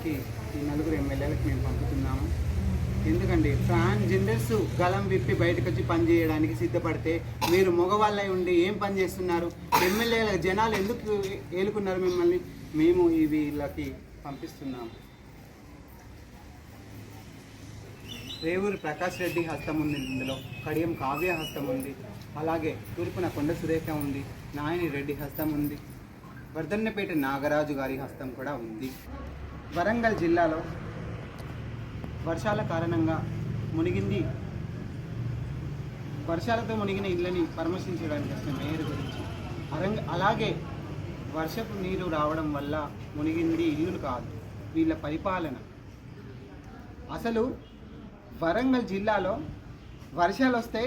ఎమ్మెల్యేలకి ఈ నలుగురు ఎమ్మెల్యేలకు మేము పంపుతున్నాము. ఎందుకండి ట్రాన్స్జెండర్స్ గలం విప్పి బయటకు వచ్చి పనిచేయడానికి సిద్ధపడితే మీరు మగవాళ్ళై ఉండి ఏం పని చేస్తున్నారు? ఎమ్మెల్యేల జనాలు ఎందుకు ఏలుకున్నారు మిమ్మల్ని? మేము ఈ వీళ్ళకి పంపిస్తున్నాము. రేవూరు ప్రకాష్ రెడ్డి హస్తం ఉంది. ఇందులో కడియం కావ్య హస్తం ఉంది. అలాగే తూర్పున కొండ సురేఖ ఉంది. నాయని రెడ్డి హస్తం ఉంది. వర్ధన్నపేట నాగరాజు గారి హస్తం కూడా ఉంది. వరంగల్ జిల్లాలో వర్షాల కారణంగా మునిగింది. వర్షాలతో మునిగిన ఇళ్ళని పరామర్శించడానికి వచ్చిన మేయర్ గురించి అరంగ అలాగే వర్షపు నీరు రావడం వల్ల మునిగింది ఇల్లులు కాదు వీళ్ళ పరిపాలన. అసలు వరంగల్ జిల్లాలో వర్షాలు వస్తే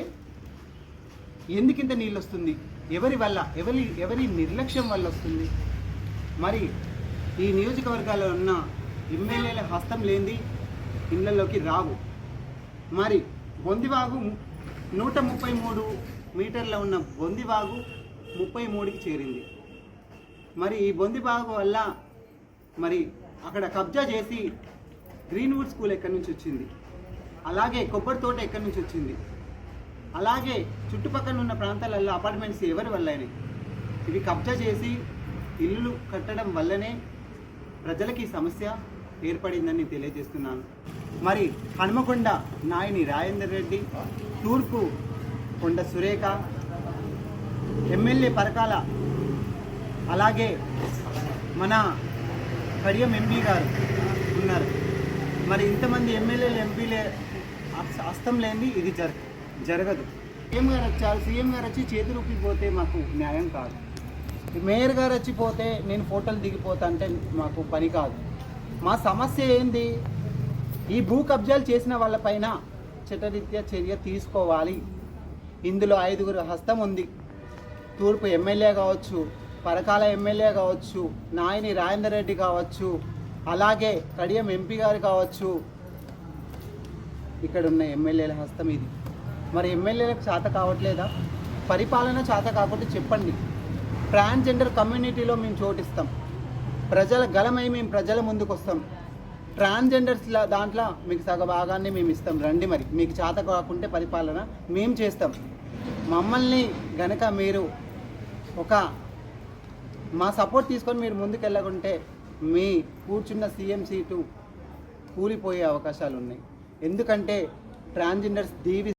ఎందుకింత నీళ్ళు వస్తుంది? ఎవరి వల్ల? ఎవరి ఎవరి నిర్లక్ష్యం వల్ల వస్తుంది? మరి ఈ నియోజకవర్గాల్లో ఉన్న ఎమ్మెల్యేల హస్తం లేనిది ఇళ్ళలోకి రావు. మరి బొందివాగు నూట ముప్పై మూడు మీటర్ల ఉన్న బొందివాగు ముప్పై మూడుకి చేరింది. మరి ఈ బొందివాగు వల్ల మరి అక్కడ కబ్జా చేసి గ్రీన్వుడ్ స్కూల్ ఎక్కడి నుంచి వచ్చింది? అలాగే కొబ్బరి తోట ఎక్కడి నుంచి వచ్చింది? అలాగే చుట్టుపక్కల ఉన్న ప్రాంతాలలో అపార్ట్మెంట్స్ ఎవరి వల్లనే ఇవి కబ్జా చేసి ఇల్లు కట్టడం వల్లనే ప్రజలకి సమస్య ఏర్పడిందని తెలియజేస్తున్నాను. మరి హనుమకొండ నాయని రాజేందర్ రెడ్డి తూర్పు కొండ సురేఖ ఎమ్మెల్యే పరకాల అలాగే మన కడియం ఎంపీ గారు ఉన్నారు. మరి ఇంతమంది ఎమ్మెల్యేలు ఎంపీలే అస్తం హస్తం లేనిది ఇది జర జరగదు. సీఎం గారు వచ్చారు సీఎం గారు వచ్చి చేతులు ఊపిపోతే మాకు న్యాయం కాదు. మేయర్ గారు వచ్చిపోతే నేను ఫోటోలు దిగిపోతా అంటే మాకు పని కాదు. మా సమస్య ఏంది? ఈ భూ కబ్జాలు చేసిన వాళ్ళపైన చట్టరీత్యా చర్య తీసుకోవాలి. ఇందులో ఐదుగురు హస్తం ఉంది. తూర్పు ఎమ్మెల్యే కావచ్చు పరకాల ఎమ్మెల్యే కావచ్చు నాయని రాజేందర్ రెడ్డి కావచ్చు అలాగే కడియం ఎంపీ గారు కావచ్చు. ఇక్కడ ఉన్న ఎమ్మెల్యేల హస్తం ఇది. మరి ఎమ్మెల్యేలకు చేత కావట్లేదా? పరిపాలన చేత కాకుండా చెప్పండి. ట్రాన్స్జెండర్ కమ్యూనిటీలో మేము చోటిస్తాం. ప్రజల గలమై మేము ప్రజల ముందుకు వస్తాం ట్రాన్స్జెండర్స్ దాంట్లో మీకు సగ భాగాన్ని మేము ఇస్తాం. రండి మరి. మీకు చేత కాకుంటే పరిపాలన మేము చేస్తాం. మమ్మల్ని గనక మీరు ఒక మా సపోర్ట్ తీసుకొని మీరు ముందుకు వెళ్ళకుంటే మీ కూర్చున్న సీఎం సీటు కూలిపోయే అవకాశాలు ఉన్నాయి ఎందుకంటే ట్రాన్స్జెండర్స్ దీవి